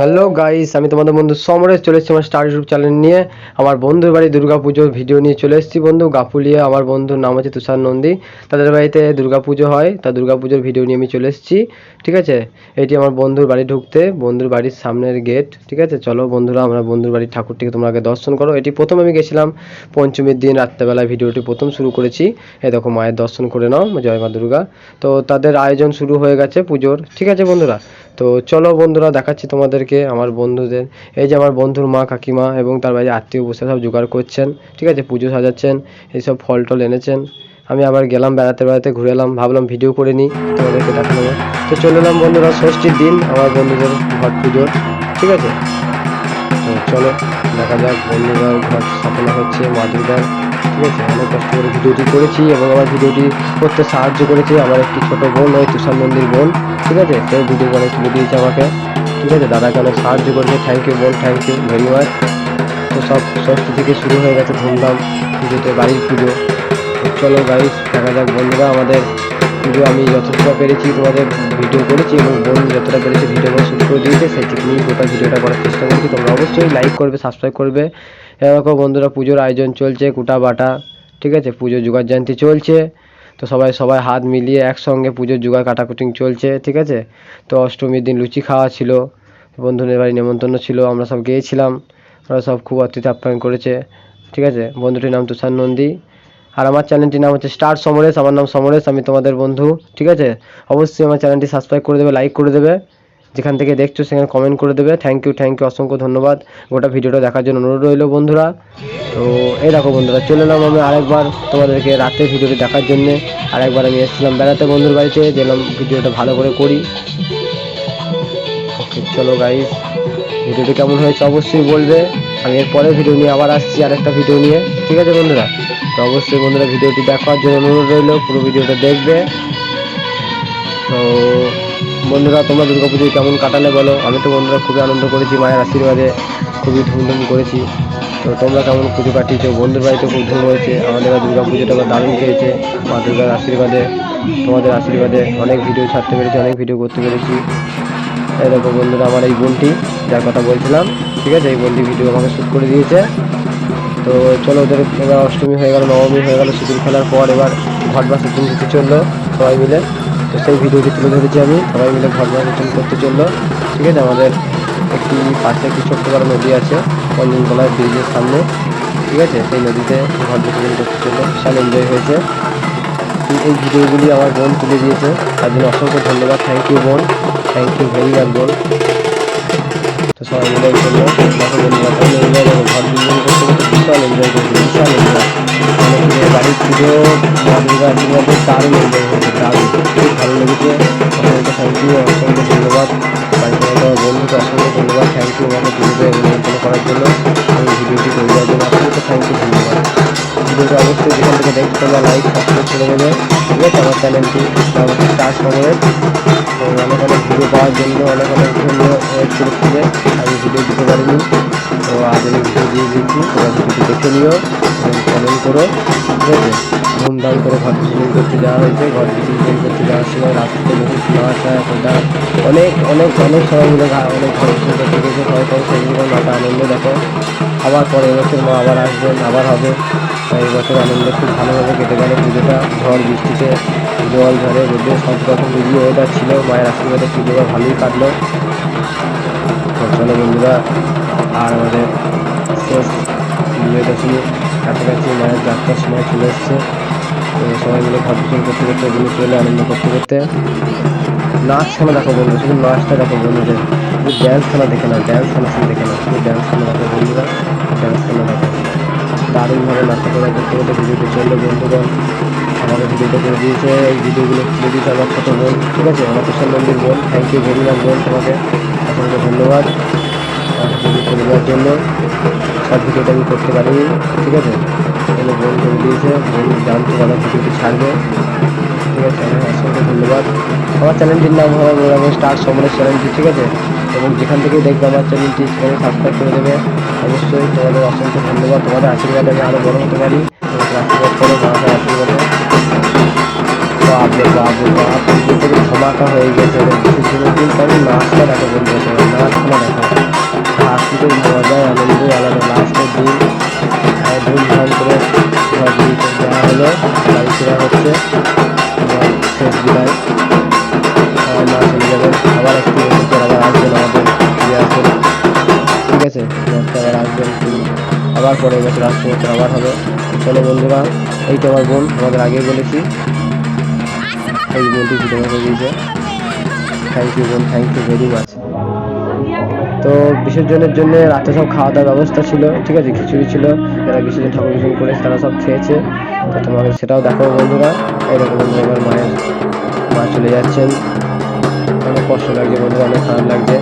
Hello guys, আমি তোমাদের বন্ধু সমরেশ, চলে এসেছি আমার স্টার ইউটিউব চ্যানেল নিয়ে। আমার বন্ধুর বাড়ি দুর্গা পুজোর ভিডিও নিয়ে চলে এসেছি বন্ধু, গাফুলিয়া। আমার বন্ধুর নাম হচ্ছে তুষার নন্দী। তাদের বাড়িতে দুর্গা পুজো হয়, তা দুর্গা পুজোর ভিডিও নিয়ে আমি চলে এসেছি, ঠিক আছে? এটি আমার বন্ধুর বাড়ি ঢুকতে, বন্ধুর বাড়ির সামনের গেট ঠিক আছে? চলো বন্ধুরা, আমরা বন্ধুর বাড়ির ঠাকুরটিকে তোমরা আগে দর্শন করো। এটি প্রথম আমি গেছিলাম পঞ্চমীর দিন, রাত্রেবেলায় ভিডিওটি প্রথম শুরু করেছি। এই দেখো, মায়ের দর্শন করে নাও, জয় মা দুর্গা। তো তাদের আয়োজন শুরু হয়ে গেছে পুজোর, ঠিক আছে বন্ধুরা? তো চলো বন্ধুরা, দেখাচ্ছি তোমাদেরকে আমার বন্ধুদের। এই যে আমার বন্ধুর মা, কাকিমা এবং তার বাইরে আত্মীয় বসে সব জোগাড় করছেন, ঠিক আছে? পুজো সাজাচ্ছেন, এইসব ফল টল এনেছেন। আমি আবার গেলাম, বেড়াতে বেড়াতে ঘুরে এলাম, ভাবলাম ভিডিও করে নিই, তোমাদেরকে দেখাবো। তো চলে এলাম বন্ধুরা, ষষ্ঠীর দিন আমার বন্ধুদের ঘট পুজোর, ঠিক আছে? তো চলো, দেখা যাক বন্ধুরা ঘর স্থাপনা হচ্ছে, মা দুর্গার। ঠিক আছে অনেক কষ্ট করে ভিডিওটি করেছি এবং আমার ভিডিওটি করতে সাহায্য করেছে আমার একটি ছোট বোন ওই তুষার মন্দির বোন, ঠিক আছে? সে ভিডিও করে তুলে দিয়েছে আমাকে, ঠিক আছে? দাদাকে অনেক সাহায্য করেছে। থ্যাংক ইউ বোন থ্যাংক ইউ ভেরি মাচ তো সব ষষ্ঠী থেকে শুরু হয়ে গেছে ধুমধাম পুজোতে বাড়ির পুজো। চলো গাইস দেখা যাক বন্ধুরা, আমাদের পুজো আমি যতটা পেরেছি তোমাদের ভিডিও করেছি এবং বোন যতটা পেরেছি ভিডিও করে শুরু করে দিয়েছে সেটিকে নিয়ে গোটা ভিডিওটা করার চেষ্টা করেছি। তোমরা অবশ্যই লাইক করবে সাবস্ক্রাইব করবে। এরকম বন্ধুরা, পুজোর আয়োজন চলছে কুটা বাটা ঠিক আছে? পুজোর জোগাড় জানতি চলছে, তো সবাই সবাই হাত মিলিয়ে একসঙ্গে পুজোর জোগাড় কাটাকুটিং চলছে, ঠিক আছে? তো অষ্টমীর দিন লুচি খাওয়া ছিল, বন্ধুদের বাড়ি নেমন্তন্ন ছিল, আমরা সব গিয়েছিলাম, ওরা সব খুব অতিথি আপ্যায়ন করেছে, ঠিক আছে? বন্ধুটির নাম তুষার নন্দী, আর আমার চ্যানেলটির নাম হচ্ছে স্টার সমরেশ, আমার নাম সমরেশ, আমি তোমাদের বন্ধু, ঠিক আছে? অবশ্যই আমার চ্যানেলটি সাবস্ক্রাইব করে দেবে, লাইক করে দেবে যেখান থেকে দেখছ সেখানে কমেন্ট করে দেবে। থ্যাংক ইউ থ্যাংক ইউ অসংখ্য ধন্যবাদ। গোটা ভিডিওটা দেখার জন্য অনুরোধ রইল বন্ধুরা। তো এই দেখো বন্ধুরা, চলে এলাম আমি আরেকবার তোমাদেরকে রাতে ভিডিওটি দেখার জন্যে। আরেকবার আমি এসেছিলাম বেড়াতে বন্ধুর বাড়িতে যেলাম ভিডিওটা ভালো করে করি। চলো গাইস ভিডিওটি কেমন হয়েছে অবশ্যই বলবে। আমি এরপরে ভিডিও নিয়ে আবার আসছি আরেকটা ভিডিও নিয়ে। ঠিক আছে বন্ধুরা? তো অবশ্যই বন্ধুরা ভিডিওটি দেখার জন্য অনুরোধ রইল, পুরো ভিডিওটা দেখবে। তো বন্ধুরা, তোমরা দুর্গা পুজোয় কেমন কাটালে বলো? আমি তো বন্ধুরা খুবই আনন্দ করেছি, মায়ের আশীর্বাদে খুবই ধুমধাম করেছি। তো তোমরা কেমন পুজো কাটিয়েছো? বন্ধুর বাড়িতে খুব ধুম হয়েছে। আমাদের দুর্গা পুজোটা দারুণ খেয়েছে মা দুর্গার আশীর্বাদে, তোমাদের আশীর্বাদে অনেক ভিডিও ছাড়তে পেরেছি, অনেক ভিডিও করতে পেরেছি। দেখো বন্ধুরা, আমার এই বোনটি, যার কথা বলছিলাম, ঠিক আছে? এই বোনটি ভিডিও আমাকে শ্যুট করে দিয়েছে। তো চলো ওদের এবার অষ্টমী হয়ে গেল, নবমী হয়ে গেল, সিঁদুর খেলার পর এবার ঘট বাসন দিতে চলল সবাই মিলে। তো সেই ভিডিওটি তুলে ধরেছি আমি। সবাই মিলে ঘর বাসন করতে চলল। ঠিক আছে, আমাদের একটি পাশে একটি ছোট্ট বড় নদী আছে পঞ্চমতলায় ব্রিজের সামনে। ঠিক আছে, সেই নদীতে ঘর বিসর্জন করতে চলল। বিশাল এনজয় হয়েছে। এই ভিডিওগুলি আমার বোন তুলে দিয়েছে। তার জন্য অসংখ্য ধন্যবাদ। থ্যাংক ইউ বোন। থ্যাংক ইউ ভেরি মাচ বোন। তো সবাই মিলে করল ঘর বিল্ডিং করতে করতে বিশাল এনজয় করছি বিশাল এনজয় মানে বাড়ির পুজো মা দুর্গা দারুণ এনজয় হয়েছে দারুণ খুব ভালো লেগেছে অসংখ্য থ্যাংক ইউ দেখছ তোমরা লাইক সাবস্ক্রাইব করে দেবে ঠিক আছে, আমার চ্যানেলটি আমাকে স্টার সময়ের তো অনেক অনেক ভিডিও পাওয়ার জন্য অনেক অনেক জন্য ওয়েট করছিলে আমি ভিডিও দিতে পারিনি। তো আজ আমি ভিডিও দিয়ে দিচ্ছি। তোমরা ভিডিওটি দেখে নিও কমেন্ট করো। ঠিক আছে? ধুমধাম করে ঘর বিসর্জন করতে যাওয়া হয়েছে। ঘর বিসর্জন করতে যাওয়ার সময় রাস্তাতে বহুত নাচা ওটা অনেক অনেক অনেক সবাই মিলে অনেক ঘর বিসর্জন করতে গেছে সবাই সবাই সেগুলো মাথা আনন্দ দেখো। আবার পরের বছর মা আবার আসবেন আবার হবে। তাই এই বছর আনন্দ খুব ভালোভাবে কেটে গেল। পুজোটা ঝড়, বৃষ্টিতে জল, ঝড়ে রোদে সব রকম মিলিয়ে ওয়েদার ছিল মায়ের আশীর্বাদে পুজোটা ভালোই কাটলো। চলো বন্ধুরা, আর আমাদের শেষ বিজয় দশমী কাছাকাছি মায়ের যাত্রার সময় চলে এসছে। সবাই মিলে পিছন করতে করতে এগুলো চলে আনন্দ করতে করতে নাচ খেলা দেখো বন্ধু, শুধু নাচটা দেখো বন্ধুদের। শুধু ড্যান্স খেলা দেখে না ড্যান্স খেলা শুধু দেখে না শুধু ড্যান্স খেলা দেখো বন্ধুরা ড্যান্স খেলা দেখো। দারুণভাবে নাট্যকলা করতে করতে ভিডিওটি চলল বন্ধুগণ আমাকে ভিডিওটা করে দিয়েছে। এই ভিডিওগুলো তুলে দিয়েছে আমার ছোটো বোন, ঠিক আছে? আমার কুশল মন্দির বোন। থ্যাংক ইউ ভেরি মাচ বোন তোমাকে। অসংখ্য ধন্যবাদ। ভিডিও করে দেওয়ার জন্য। সব ভিডিওটা আমি করতে পারিনি, ঠিক আছে? তাহলে বোন করে দিয়েছে। বোন জানতে পারা ভিডিওটি ছাড়বে। ঠিক আছে? আমার অসংখ্য ধন্যবাদ। আমার চ্যানেলটির নাম মোরামে স্টার সমরেশ চ্যানেলটি, ঠিক আছে? এবং যেখান থেকে দেখবে আমার চ্যানেলটি, সেখানে সাবস্ক্রাইব করে দেবে। অবশ্যই তোমাদের অসংখ্য ধন্যবাদ। তোমাদের আশীর্বাদ আমি আরও বড় হতে পারি। আশীর্বাদ। করো মাকে আশীর্বাদ হয়ে গেছে কিছু দিনের দিন আমি আনন্দে আলাদা নাচটার দিন ধুমধাম করে হচ্ছে। আছে আবার আবার পরের বছর আসছে বছর আবার হবে। চলো বন্ধুরা এই তো আমার বোন আমাদের আগেই বলেছি। এই বোনটি করে দিয়েছে। থ্যাংক ইউ বোন থ্যাংক ইউ ভেরি মাচ তো বিসর্জনের জন্য রাতে সব খাওয়া দাওয়ার ব্যবস্থা ছিল, ঠিক আছে? খিচুড়ি ছিল, যারা বিসর্জন ঠাকুর বিসর্জন করে, তারা সব খেয়েছে। তো তোমাদের সেটাও দেখো বন্ধুরা এরকম বন্ধুরা আমার মায়ের মা চলে যাচ্ছেন। অনেক কষ্ট লাগছে বন্ধুরা, অনেক খারাপ লাগছে।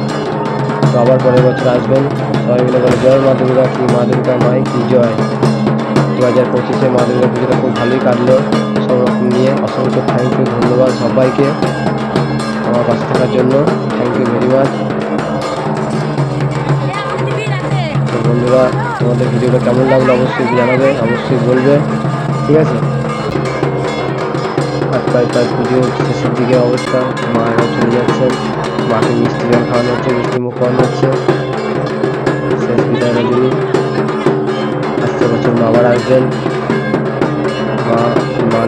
আবার পরের বছর আসবেন। সবাই মিলে বলে, জয় মা দুর্গা কি, মা দুর্গা মাই কি জয়? দু হাজার পঁচিশে মা দুর্গা পুজোটা খুব ভালোই কাটলো। সব রকম নিয়ে অসংখ্য থ্যাংক ইউ ধন্যবাদ সবাইকে আমার পাশে থাকার জন্য। থ্যাংক ইউ ভেরি মাচ তো বন্ধুরা, তোমাদের ভিডিওটা কেমন লাগল অবশ্যই জানাবে, অবশ্যই বলবে। ঠিক আছে? আর প্রায় প্রায় পুজো, শেষের দিকে অবস্থা মায়েরা চলে যাচ্ছেন মাকে মিষ্টি জল খাওয়ানো হচ্ছে, মিষ্টি মুখ খাওয়ানো হচ্ছে। শেষ বিদায় রজনী আসতে বছর বাবার আসবেন। মা মা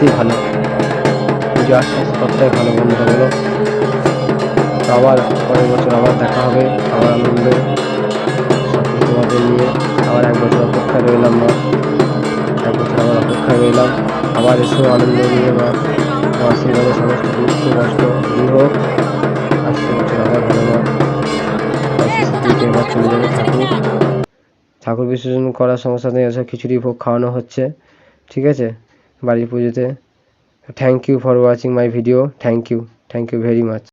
আস্তেই ভালো। পুজো আস্তে ততটাই ভালো বন্ধুরা বলো আবার পরের বছর আবার দেখা হবে, আবার আনন্দ। তোমাদের নিয়ে আবার এক বছর অপেক্ষায় রইলাম মা। এক বছর আবার অপেক্ষায় রইলাম। আবার এসেও আনন্দ নিয়ে মা। আমার আশীর্বাদে সমস্ত দুঃখ, কষ্ট দূর হোক। আসছে বছর আবার ভালো এবার চলে যাবে ঠাকুর। ঠাকুর বিসর্জন করার সঙ্গে সাথে এসব খিচুড়ি ভোগ খাওয়ানো হচ্ছে। ঠিক আছে? বাড়ির পুজোতে। Thank you for watching my video thank you thank you very much